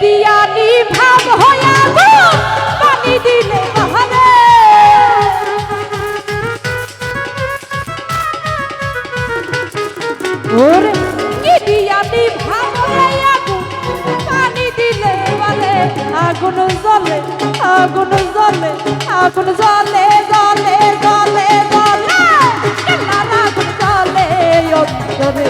দিয়া নিভাব হয়া গো, পানি দিলে বাহারে। ওর, কি দিয়া নিভাব হয়া গো, পানি দিলে বালে আগুন জ্বলে আগুন জ্বলে আগুন জ্বলে জ্বলে জ্বলে জ্বলে। আগুন জ্বলে, অন্তরে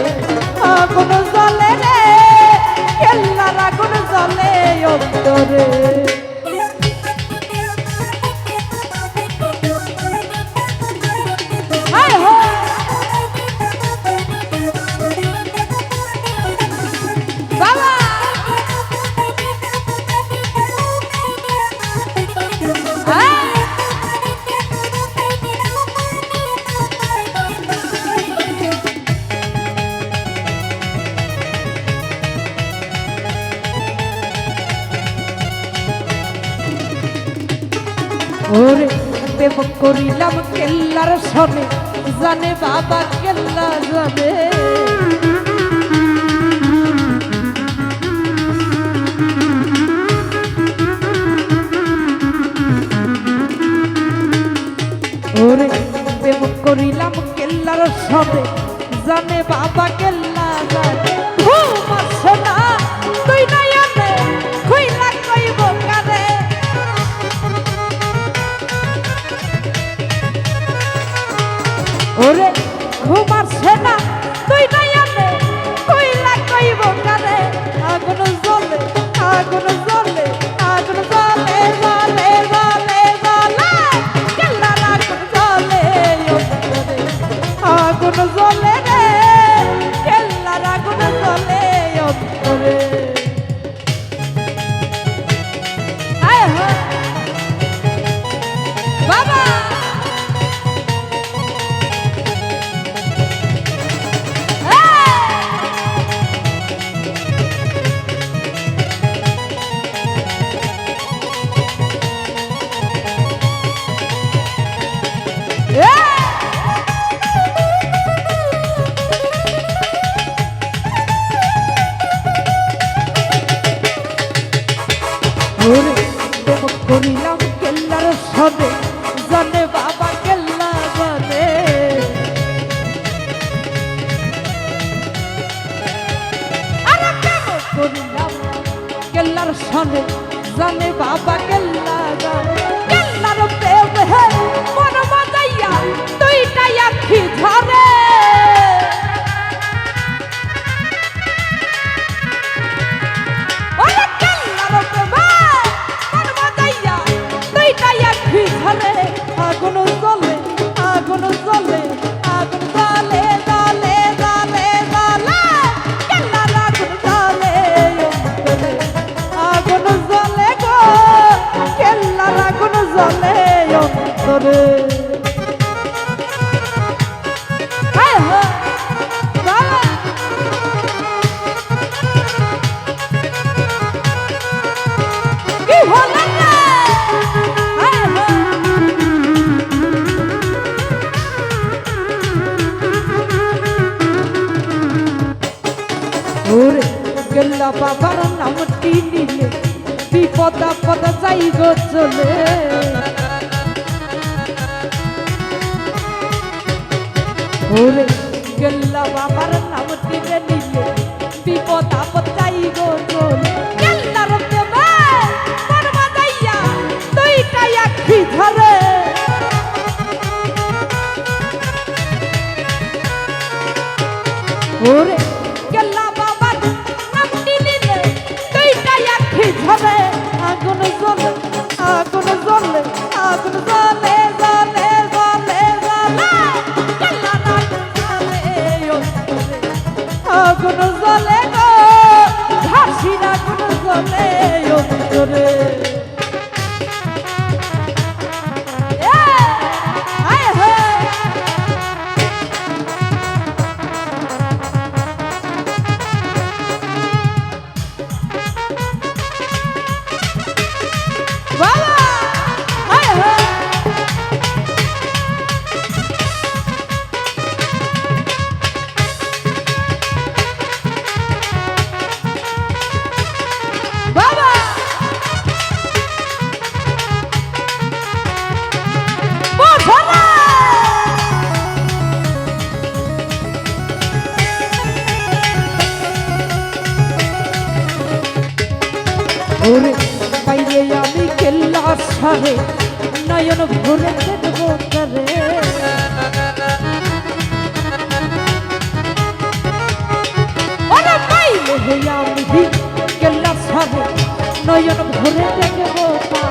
প্রেম করিলাম কেল্লার সনে জানে বাবা কেল্লা জানে। ওরে করিলাম কেল্লার সবে জানে বাবা কেল্লা জানে। করিলাম কেল্লার সবে জানে বাবা কেল্লা বাবার নামটি নিলে বিপদ আপদ যাই গো চলে। সারে নয়ন ভরে দেখব করে আমি নয়ন ভরে দেখব তার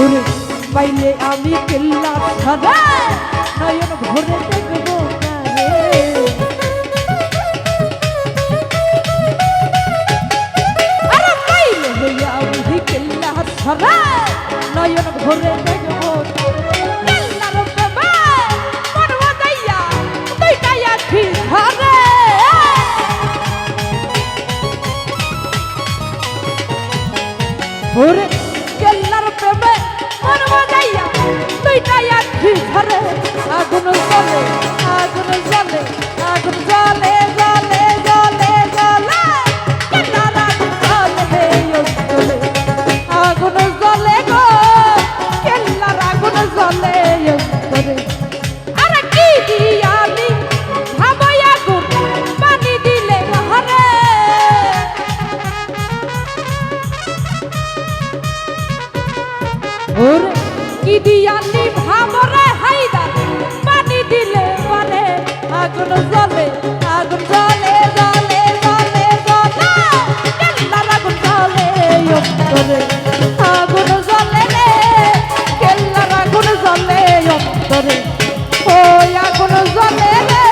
ওরে পাইলে আমি কেল্লা সাদা। নয়ন ভরে দেখব আমি কেল্লা সাদা। নয়ন ভরে দেখব দুইটা আখি ধরে? কি দিয়ালি ভাবরে হাইদা পানি দিলে মানে আগুন জ্বলে আগুন জ্বলে জ্বলে জ্বলে জ্বলে। কেল্লার আগুন জ্বলে অন্তরে আগুন জ্বলে রে